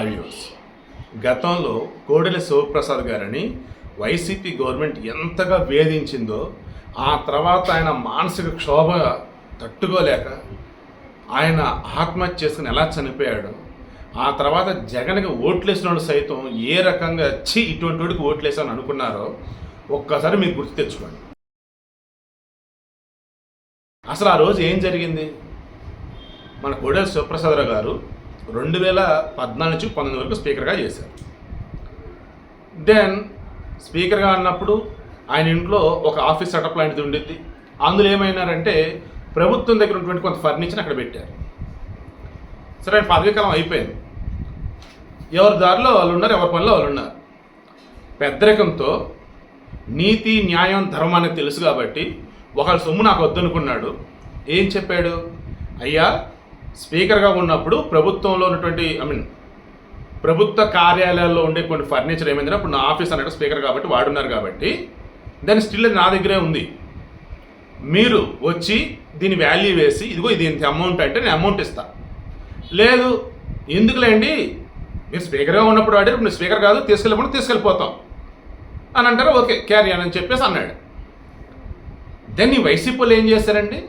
హైవ్యూస్ గతంలో కోడెల శివప్రసాద్ గారిని YCP government ఎంతగా వేధించిందో ఆ తర్వాత ఆయన మానసిక క్షోభ తట్టుకోలేక ఆయన ఆత్మహత్య చేసుకుని ఎలా చనిపోయాడు ఆ తర్వాత జగన్కి ఓట్లేసిన వాళ్ళు సైతం ఏ రకంగా చి ఇటువంటి వాడికి ఓట్లేసాను అనుకున్నారో ఒక్కసారి మీరు గుర్తు తెచ్చుకోండి. అసలు ఆ రోజు ఏం జరిగింది? మన కోడెల శివప్రసాదరావు గారు రెండు వేల పద్నాలుగు నుంచి పంతొమ్మిది వరకు స్పీకర్గా చేశారు. దెన్ స్పీకర్గా అన్నప్పుడు ఆయన ఇంట్లో ఒక ఆఫీస్ సెటప్ లాంటిది ఉండిద్ది. అందులో ఏమైనారంటే ప్రభుత్వం దగ్గర ఉన్నటువంటి కొంత ఫర్నిచర్ అక్కడ పెట్టారు. సరే ఆయన పదవీకాలం అయిపోయింది. ఎవరి దారిలో వాళ్ళు ఉన్నారు ఎవరి పనిలో వాళ్ళు ఉన్నారు. పెద్దరికంతో నీతి న్యాయం ధర్మం అనేది తెలుసు కాబట్టి ఒకళ్ళ సొమ్ము నాకు వద్దనుకున్నాడు. ఏం చెప్పాడు? అయ్యా స్పీకర్గా ఉన్నప్పుడు ప్రభుత్వంలో ఉన్నటువంటి ఐ మీన్ ప్రభుత్వ కార్యాలయాల్లో ఉండే కొన్ని ఫర్నిచర్ ఏమైందంటే ఇప్పుడు నా ఆఫీస్ అన్నట్టు స్పీకర్ కాబట్టి వాడున్నారు కాబట్టి దాని స్టిల్ అది నా దగ్గరే ఉంది. మీరు వచ్చి దీని వాల్యూ వేసి ఇదిగో ఇది ఇంత అమౌంట్ అంటే నేను అమౌంట్ ఇస్తా. లేదు ఎందుకులేండి? మీరు స్పీకర్గా ఉన్నప్పుడు వాడారు ఇప్పుడు స్పీకర్ కాదు తీసుకెళ్ళకుండా తీసుకెళ్ళిపోతాం. అని అంటారు ఓకే క్యారీ అని చెప్పేసి అన్నాడు. దాన్ని ఈ వైసీపీలో ఏం చేశారండి?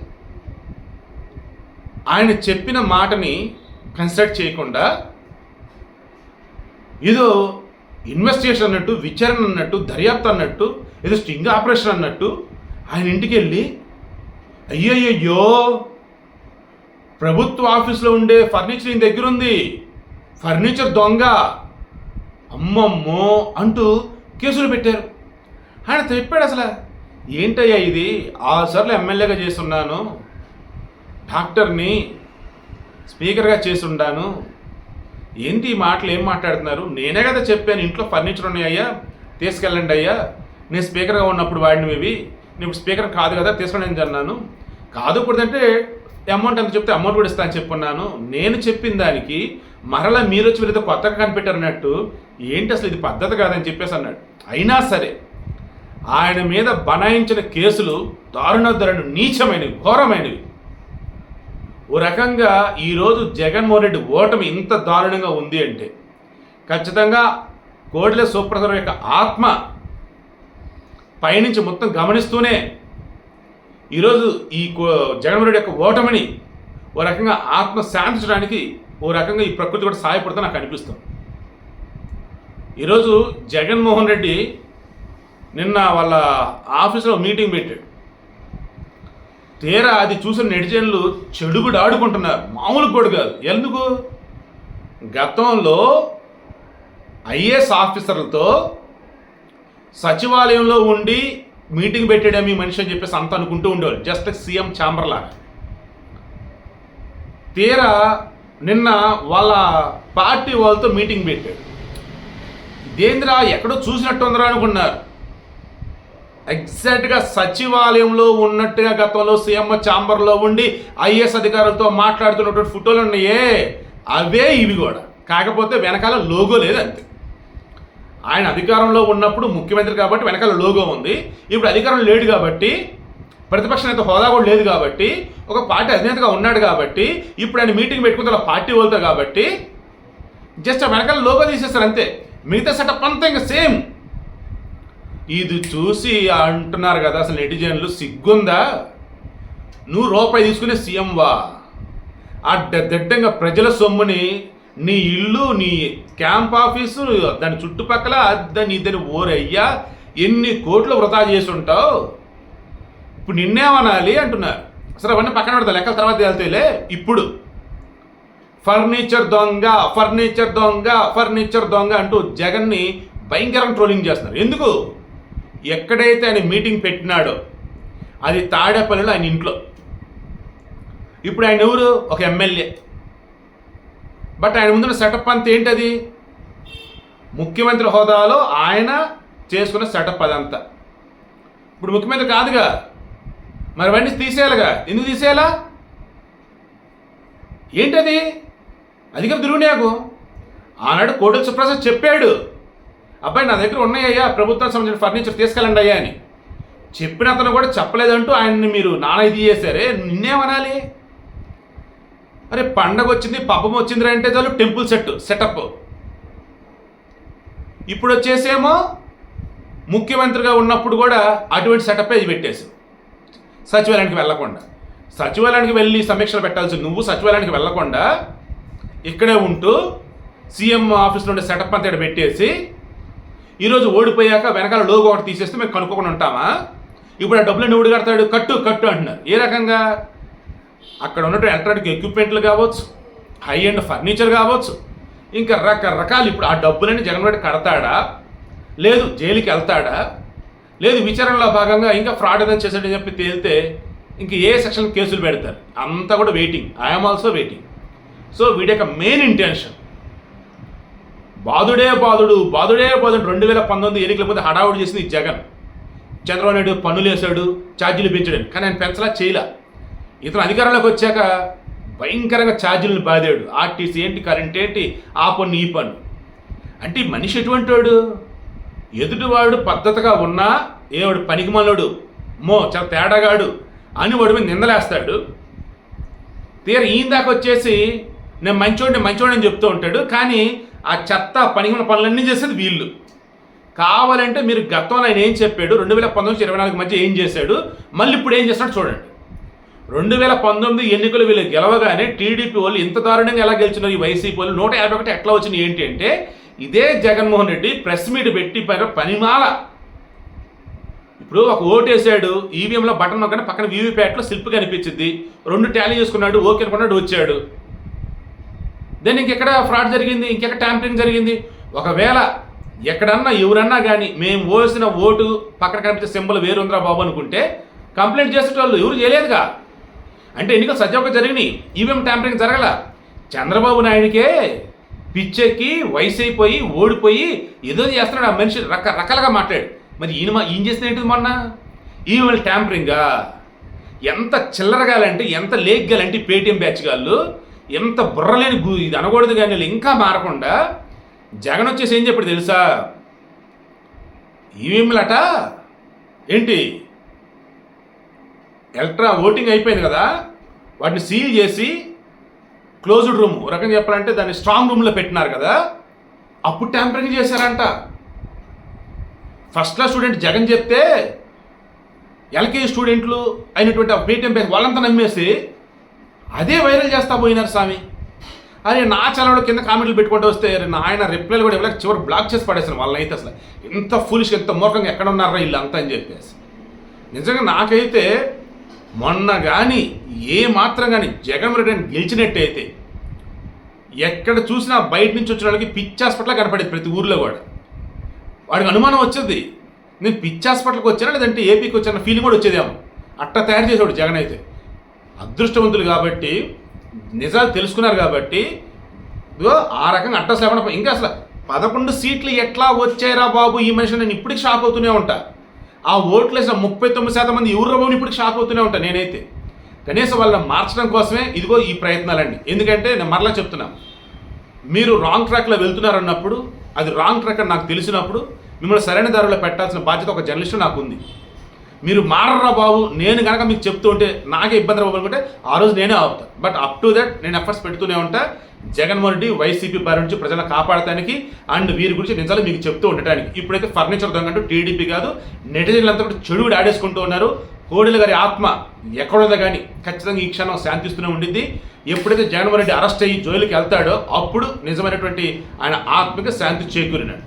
ఆయన చెప్పిన మాటని కన్సిడర్ చేయకుండా ఏదో ఇన్వెస్టిగేషన్ అన్నట్టు విచారణ అన్నట్టు దర్యాప్తు అన్నట్టు ఏదో స్టింగ్ ఆపరేషన్ అన్నట్టు ఆయన ఇంటికి వెళ్ళి అయ్యయ్యో ప్రభుత్వ ఆఫీస్లో ఉండే ఫర్నిచర్ ఈయన దగ్గర ఉంది ఫర్నిచర్ దొంగ అమ్మమ్మో అంటూ కేసులు పెట్టారు. ఆయన చెప్పాడు అసలు ఏంటయ్యా ఇది? ఆరుసార్లు ఎమ్మెల్యేగా చేస్తున్నాను. డాక్టర్ని స్పీకర్గా చేసి ఉండాను ఏంటి ఈ మాటలు? ఏం మాట్లాడుతున్నారు? నేనే కదా చెప్పాను ఇంట్లో ఫర్నిచర్ ఉన్నాయ్యా తీసుకెళ్ళండి అయ్యా. నేను స్పీకర్గా ఉన్నప్పుడు వాడిని ఇవి. నేను స్పీకర్ కాదు కదా తీసుకుని అన్నాను. కాదు కూడదంటే అమౌంట్ ఎంత చెప్తే అమౌంట్ కూడా ఇస్తా అని చెప్పున్నాను. నేను చెప్పిన దానికి మరలా మీరు వచ్చి వీరితో కొత్తగా కనిపెట్టారన్నట్టు ఏంటి అసలు ఇది పద్ధతి కాదని చెప్పేసి అన్నాడు. అయినా సరే ఆయన మీద బనాయించిన కేసులు దారుణ దారుణ నీచమైనవి ఘోరమైనవి. ఓ రకంగా ఈరోజు జగన్మోహన్ రెడ్డి ఓటమి ఇంత దారుణంగా ఉంది అంటే ఖచ్చితంగా కోడెల సుప్రసాద్ యొక్క ఆత్మ పైనుంచి మొత్తం గమనిస్తూనే ఈరోజు ఈ కో- జగన్మోహన్ రెడ్డి యొక్క ఓటమిని ఓ రకంగా ఆత్మ శాంతించడానికి ఓ రకంగా ఈ ప్రకృతి కూడా సహాయపడుతూ నాకు అనిపిస్తుంది. ఈరోజు జగన్మోహన్ రెడ్డి నిన్న వాళ్ళ ఆఫీసులో మీటింగ్ పెట్టాడు. తీరా అది చూసిన నెటిజన్లు చెడుగుడు ఆడుకుంటున్నారు. మామూలు కూడా కాదు. ఎందుకు? గతంలో ఐఏఎస్ ఆఫీసర్లతో సచివాలయంలో ఉండి మీటింగ్ పెట్టాడే మీ మనిషి అని చెప్పేసి అంత అనుకుంటూ ఉండేవాళ్ళు. జస్ట్ సీఎం ఛాంబర్లా తీరా నిన్న వాళ్ళ పార్టీ వాళ్ళతో మీటింగ్ పెట్టాడు. ఇదేంద్రా? ఎక్కడో చూసినట్టు ఉందిరా అనుకున్నారు. ఎగ్జాక్ట్గా సచివాలయంలో ఉన్నట్టుగా గతంలో సీఎం ఛాంబర్లో ఉండి ఐఏఎస్ అధికారులతో మాట్లాడుతున్నటువంటి ఫోటోలు ఉన్నాయే. అవే ఇవి కూడా. కాకపోతే వెనకాల లోగో లేదు అంతే ఆయన అధికారంలో ఉన్నప్పుడు ముఖ్యమంత్రి కాబట్టి వెనకాల లోగో ఉంది. ఇప్పుడు అధికారం లేడు కాబట్టి ప్రతిపక్ష నేత హోదా కూడా లేదు కాబట్టి ఒక పార్టీ అధినేతగా ఉన్నాడు కాబట్టి ఇప్పుడు ఆయన మీటింగ్ పెట్టుకుంటే పార్టీ వాళ్ళతో కాబట్టి జస్ట్ ఆ వెనకాల లోగో తీసేస్తారు అంతే. మిగతా సెటప్ అంతా ఇంకా సేమ్. ఇది చూసి అంటున్నారు కదా అసలు నెటిజన్లు సిగ్గుందా? నువ్వు రూపాయి తీసుకునే సీఎం వా? ఆ ద- ప్రజల సొమ్ముని నీ ఇల్లు నీ క్యాంప్ ఆఫీసు దాని చుట్టుపక్కల దాన్ని ఇద్దరి ఓరయ్యా ఎన్ని కోట్లు వృధా చేసి ఉంటావు ఇప్పుడు నిన్నేమనాలి అంటున్నారు. అసలు అవన్నీ పక్కన పెడతా లెక్కల తర్వాత వెళ్తేలే ఇప్పుడు ఫర్నిచర్ దొంగ ఫర్నిచర్ దొంగ ఫర్నిచర్ దొంగ అంటూ జగన్ని భయంకరంగా ట్రోలింగ్ చేస్తున్నారు. ఎందుకు? ఎక్కడైతే ఆయన మీటింగ్ పెట్టినాడో అది తాడేపల్లిలో ఆయన ఇంట్లో. ఇప్పుడు ఆయన ఎవరు? ఒక ఎమ్మెల్యే. బట్ ఆయన ముందున్న సెటప్ అంతా ఏంటది? ముఖ్యమంత్రి హోదాలో ఆయన చేసుకున్న సెటప్ అదంతా. ఇప్పుడు ముఖ్యమంత్రి కాదుగా. మరి అవన్నీ తీసేయాలిగా. ఎందుకు తీసేయాలా? ఏంటది? అధిక దుర్వినియోగం ఆనాడు కోటల సుప్రసాద్ చెప్పాడు. అబ్బాయి నా దగ్గర ఉన్నాయ్యా ప్రభుత్వానికి సంబంధించిన ఫర్నిచర్ తీసుకెళ్ళండి అయ్యా అని. చెప్పిన అతను కూడా చెప్పలేదంటూ ఆయన్ని మీరు నాన్న ఇది చేశారే నిన్నేమనాలి? అరే పండగ వచ్చింది పబ్బం వచ్చిందిరా అంటే చాలు టెంపుల్ సెట్ సెటప్. ఇప్పుడు వచ్చేసేమో ముఖ్యమంత్రిగా ఉన్నప్పుడు కూడా అటువంటి సెటప్ ఇది పెట్టేసి సచివాలయానికి వెళ్ళకుండా. సచివాలయానికి వెళ్ళి సమీక్షలు పెట్టాల్సి నువ్వు సచివాలయానికి వెళ్ళకుండా ఇక్కడే ఉంటూ సీఎం ఆఫీస్లో ఉండే సెటప్ అంతా పెట్టేసి ఈరోజు ఓడిపోయాక వెనకాల లోగో ఒకటి తీసేస్తే మేము కనుక్కోకుండా ఉంటామా? ఇప్పుడు ఆ డబ్బులు ఎవడు కడతాడు కట్టు కట్టు అంటున్నారు. ఏ రకంగా? అక్కడ ఉన్నటువంటి ఎలక్ట్రానిక్ ఎక్విప్మెంట్లు కావచ్చు హై అండ్ ఫర్నిచర్ కావచ్చు ఇంకా రకరకాలు ఇప్పుడు ఆ డబ్బులని జగన్ రెడ్డి కడతాడా? లేదు జైలుకి వెళ్తాడా? లేదు విచారణలో భాగంగా ఇంకా ఫ్రాడ్ ఏదైనా చేశాడని చెప్పి తేలితే ఇంక ఏ సెక్షన్ కేసులు పెడతారు? అంతా కూడా waiting I'm also waiting so వీడి యొక్క మెయిన్ ఇంటెన్షన్ బాధుడే బాధుడు బాధుడే బాధుడు రెండు వేల పంతొమ్మిది ఎన్నికల ముందు హడావుడి చేసింది జగన్. చంద్రబాబు నాయుడు పన్నులు వేశాడు ఛార్జీలు పెంచాడు కానీ ఆయన పెంచలా చేయలే. ఇతను అధికారంలోకి వచ్చాక భయంకరంగా ఛార్జీలను బాదాడు. ఆర్టీసీ ఏంటి కరెంట్ ఏంటి ఆ పన్ను ఈ పన్ను. అంటే మనిషి ఎటువంటి వాడు ఎదుటివాడు పద్ధతిగా ఉన్నా ఏవాడు పనికిమాలోడు మో చాలా తేడాగాడు అని వాడి మీద నిందలేస్తాడు. తీర ఈయన దాకా వచ్చేసి నేను మంచోడిని మంచోడిని అని చెప్తూ ఉంటాడు కానీ ఆ చెత్త పనికిన పనులన్నీ చేసేది వీళ్ళు. కావాలంటే మీరు గతంలో ఆయన ఏం చెప్పాడు? రెండు వేల పంతొమ్మిది ఇరవై నాలుగు మధ్య ఏం చేశాడు? మళ్ళీ ఇప్పుడు ఏం చేస్తాడు చూడండి. రెండు వేల పంతొమ్మిది ఎన్నికలు వీళ్ళు గెలవగానే టీడీపీ వాళ్ళు ఇంత దారుణంగా ఎలా గెలిచినారు ఈ వైసీపీ వాళ్ళు? నూట యాభై ఒకటి ఎట్లా వచ్చింది ఏంటి అంటే ఇదే జగన్మోహన్ రెడ్డి ప్రెస్ మీట్ పెట్టి పైన పనిమాల. ఇప్పుడు ఒక ఓటు వేసాడు ఈవీఎంలో బటన్ నొక్కని పక్కన వీవీప్యాట్లో స్లిప్ కనిపించింది. రెండు ట్యాలీ చేసుకున్నాడు ఓకే అనుకున్నాడు వచ్చాడు. దెన్ ఇంకెక్కడ ఫ్రాడ్ జరిగింది? ఇంకెక్కడ ట్యాంపరింగ్ జరిగింది? ఒకవేళ ఎక్కడన్నా ఎవరన్నా కానీ మేము ఓసిన ఓటు పక్కన కనిపించే సింబల్ వేరుందిరా బాబు అనుకుంటే కంప్లైంట్ చేసేటోళ్ళు ఎవరు చేయలేదుగా. అంటే ఎన్నికలు సజావుగా జరిగినాయి. ఈవీఎం ట్యాంపరింగ్ జరగల. చంద్రబాబు నాయుడికే పిచ్చెక్కి వయసు అయిపోయి ఓడిపోయి ఏదో చేస్తున్నాడు ఆ మనిషి. రకరకాలుగా మాట్లాడు. మరి ఈయన ఏం ఈయన చేసిన ఏంటిది మొన్న? ఈవీఎం ట్యాంపరింగా ఎంత చిల్లరగాలంటే ఎంత లేగ్గాలంటే ఈ పేటీఎం బ్యాచ్ గాళ్ళు ఎంత బుర్రలేని గు ఇది అనకూడదు కానీ ఇంకా మారకుండా జగన్ వచ్చేసి ఏం చెప్పాడు తెలుసా? ఈవీఎంలట? ఏంటి? ఎలక్ట్రా ఓటింగ్ అయిపోయింది కదా వాటిని సీల్ చేసి క్లోజ్డ్ రూమ్ రకం రకంగా చెప్పాలంటే దాన్ని స్ట్రాంగ్ రూమ్లో పెట్టినారు కదా అప్పుడు ట్యాంపరింగ్ చేశారంట. ఫస్ట్ క్లాస్ స్టూడెంట్ జగన్ చెప్తే ఎల్కేజీ స్టూడెంట్లు అయినటువంటి పేటీఎం బ్యాచ్ వాళ్ళంతా నమ్మేసి అదే వైరల్ చేస్తా పోయినారు స్వామి. అరే నా ఛానల్లో కింద కామెంట్లు పెట్టుకుంటూ వస్తే ఆయన రిప్లైలు కూడా ఇవ్వలేక చివరి బ్లాక్ చేసి పడేసాను వాళ్ళైతే అసలు. ఎంత ఫులిష్ ఎంత మూర్ఖంగా ఎక్కడ ఉన్నారా వీళ్ళు అంతా అని చెప్పేసి. నిజంగా నాకైతే మొన్న కానీ ఏ మాత్రం కానీ జగన్ రెడ్డి అని గెలిచినట్టయితే ఎక్కడ చూసినా బయట నుంచి వచ్చిన వాళ్ళకి పిచ్చి హాస్పిటల్ కనపడేది ప్రతి ఊర్లో కూడా. వాడికి అనుమానం వచ్చేది నేను పిచ్చి హాస్పిటల్కి వచ్చానా లేదంటే ఏపీకి వచ్చాన? ఫీలింగ్ కూడా వచ్చేదేమో. అట్ట తయారు చేసేవాడు జగన్ అయితే. అదృష్టవంతులు కాబట్టి నిజాలు తెలుసుకున్నారు కాబట్టి ఆ రకంగా అడ్రస్ లేకుండా ఇంకా అసలు పదకొండు సీట్లు ఎట్లా వచ్చాయిరా బాబు ఈ మనిషి నేను ఇప్పటికి షాక్ అవుతూనే ఉంటా. ఆ ఓట్లు వేసిన ముప్పై తొమ్మిది శాతం మంది ఎవరు బాబు? ఇప్పటికి షాక్ అవుతూనే ఉంటా నేనైతే. కనీసం వాళ్ళని మార్చడం కోసమే ఇదిగో ఈ ప్రయత్నాలండి ఎందుకంటే నేను మరలా చెప్తున్నా. మీరు రాంగ్ ట్రాక్లో వెళ్తున్నారన్నప్పుడు అది రాంగ్ ట్రాక్ అని నాకు తెలిసినప్పుడు మిమ్మల్ని సరైన దారిలో పెట్టాల్సిన బాధ్యత ఒక జర్నలిస్ట్ నాకు ఉంది. మీరు మారరా బాబు నేను కనుక మీకు చెప్తూ ఉంటే నాకే ఇబ్బంది బాబు అనుకుంటే ఆ రోజు నేనే ఆపుతా బట్ అప్ టు దట్ నేను ఎఫర్ట్స్ పెడుతూనే ఉంటా. జగన్మోహన్ రెడ్డి వైసీపీ బారి నుంచి ప్రజలను కాపాడటానికి అండ్ వీరి గురించి నిజాలు మీకు చెప్తూ ఉండటానికి. ఇప్పుడైతే ఫర్నిచర్ దొంగంటూ టీడీపీ కాదు నెటిజన్లంతా కూడా చెడుగుడు ఆడేసుకుంటూ ఉన్నారు. కోడెల గారి ఆత్మ ఎక్కడుందో కానీ ఖచ్చితంగా ఈ క్షణం శాంతిస్తూనే ఉండింది ఎప్పుడైతే జగన్మోహన్ రెడ్డి అరెస్ట్ అయ్యి జైలుకి వెళ్తాడో అప్పుడు నిజమైనటువంటి ఆయన ఆత్మకి శాంతి చేకూరినట్టు.